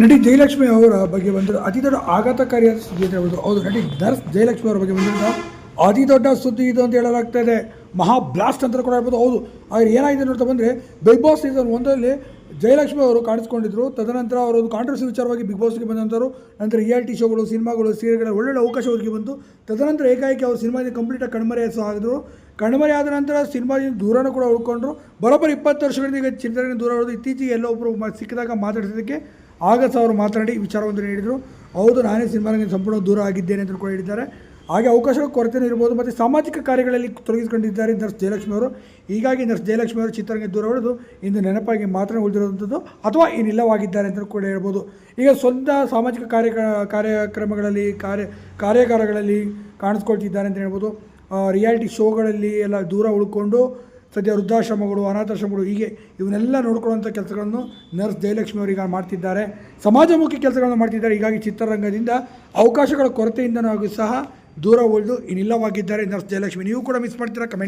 ನಟಿ ಜಯಲಕ್ಷ್ಮಿ ಅವರ ಬಗ್ಗೆ ಬಂದಿರೋ ಅತಿ ದೊಡ್ಡ ಆಘಾತಕಾರಿಯಾದ ಸುದ್ದಿ ಅಂತ ಹೇಳ್ಬೋದು. ಹೌದು, ನಟಿ ದರ್ಸ್ ಜಯಲಕ್ಷ್ಮಿ ಅವರ ಬಗ್ಗೆ ಬಂದಿರೋ ಅತಿ ದೊಡ್ಡ ಸುದ್ದಿ ಇದು ಅಂತ ಹೇಳಲಾಗ್ತಾ ಇದೆ. ಮಹಾ ಬ್ಲಾಸ್ಟ್ ಅಂತ ಕೂಡ ಹೇಳ್ಬೋದು. ಹೌದು ಆದರೆ ಏನಾಗಿದೆ ನೋಡ್ತಾ ಬಂದರೆ ಬಿಗ್ ಬಾಸ್ ಸೀಸನ್ ಒಂದರಲ್ಲಿ ಜಯಲಕ್ಷ್ಮಿ ಅವರು ಕಾಣಿಸ್ಕೊಂಡಿದ್ರು. ತದನಂತರ ಅವರು ಒಂದು ಕಾಂಟ್ರವರ್ಸಿ ವಿಚಾರವಾಗಿ ಬಿಗ್ ಬಾಸ್ಗೆ ಬಂದಂಥವ್ರು ನಂತರ ರಿಯಾಲಿಟಿ ಶೋಗಳು ಸಿನಿಮಾಗಳು ಸೀರಿಯಲ್ಗಳ ಒಳ್ಳೊಳ್ಳೆ ಅವಕಾಶ ಅವರಿಗೆ ಬಂತು. ತದನಂತರ ಏಕಾಏಕಿ ಅವರು ಸಿನಿಮಾದಿಂದ ಕಂಪ್ಲೀಟಾಗಿ ಕಣ್ಮರೆ ಸಹ ಆಗಿದ್ರು. ಕಣ್ಮರೆ ಆದ ನಂತರ ಸಿನಿಮಾದಿಂದ ದೂರನೂ ಕೂಡ ಉಳ್ಕೊಂಡ್ರು. ಬರೋಬ್ಬರ ಇಪ್ಪತ್ತು ವರ್ಷಗಳಿಂದ ಈಗ ಚಿತ್ರದಿಂದ ದೂರ ಇತ್ತೀಚೆಗೆ ಎಲ್ಲೋ ಒಬ್ಬರು ಮ- ಸಿಕ್ಕಿದಾಗ ಮಾತಾಡಿಸೋದಕ್ಕೆ ಆಗ ಸಹ ಅವರು ಮಾತನಾಡಿ ವಿಚಾರವನ್ನು ನೀಡಿದರು ಹೌದು, ನಾನೇ ಸಿನಿಮಾಗೆ ಸಂಪೂರ್ಣ ದೂರ ಆಗಿದ್ದೇನೆ ಅಂತ ಕೂಡ ಹೇಳಿದ್ದಾರೆ. ಹಾಗೆ ಅವಕಾಶಗಳ ಕೊರತೆಯೂ ಇರ್ಬೋದು, ಮತ್ತು ಸಾಮಾಜಿಕ ಕಾರ್ಯಗಳಲ್ಲಿ ತೊಡಗಿಸಿಕೊಂಡಿದ್ದಾರೆ ನರ್ಸ್ ಜಯಲಕ್ಷ್ಮಿ ಅವರು. ಹೀಗಾಗಿ ನರ್ಸ್ ಜಯಲಕ್ಷ್ಮಿ ಅವರು ಚಿತ್ರರಂಗ ದೂರ ಹೊಡೆದು ಇಂದು ನೆನಪಾಗಿ ಮಾತ್ರ ಉಳಿದಿರುವಂಥದ್ದು ಅಥವಾ ಇನ್ನಿಲ್ಲವಾಗಿದ್ದಾರೆ ಅಂತ ಕೂಡ ಹೇಳ್ಬೋದು. ಈಗ ಸ್ವಂತ ಸಾಮಾಜಿಕ ಕಾರ್ಯ, ಕಾರ್ಯಕ್ರಮಗಳಲ್ಲಿ, ಕಾರ್ಯ, ಕಾರ್ಯಾಗಾರಗಳಲ್ಲಿ ಕಾಣಿಸ್ಕೊಳ್ತಿದ್ದಾರೆ ಅಂತ ಹೇಳ್ಬೋದು. ರಿಯಾಲಿಟಿ ಶೋಗಳಲ್ಲಿ ಎಲ್ಲ ದೂರ ಉಳ್ಕೊಂಡು ಸದ್ಯ ವೃದ್ಧಾಶ್ರಮಗಳು ಅನಾಥಾಶ್ರಮಗಳು ಹೀಗೆ ಇವನ್ನೆಲ್ಲ ನೋಡ್ಕೊಳ್ಳುವಂಥ ಕೆಲಸಗಳನ್ನು ನರ್ಸ್ ಜಯಲಕ್ಷ್ಮಿ ಅವರಿಗೆ ಮಾಡ್ತಿದ್ದಾರೆ. ಸಮಾಜಮುಖಿ ಕೆಲಸಗಳನ್ನು ಮಾಡ್ತಿದ್ದಾರೆ. ಹೀಗಾಗಿ ಚಿತ್ರರಂಗದಿಂದ ಅವಕಾಶಗಳ ಕೊರತೆಯಿಂದನೂ ಸಹ ದೂರ ಉಳಿದು ಇನ್ನಿಲ್ಲವಾಗಿದ್ದಾರೆ ನರ್ಸ್ ಜಯಲಕ್ಷ್ಮಿ. ನೀವು ಕೂಡ ಮಿಸ್ ಮಾಡ್ತೀರಾ? ಕಮೆಂಟ್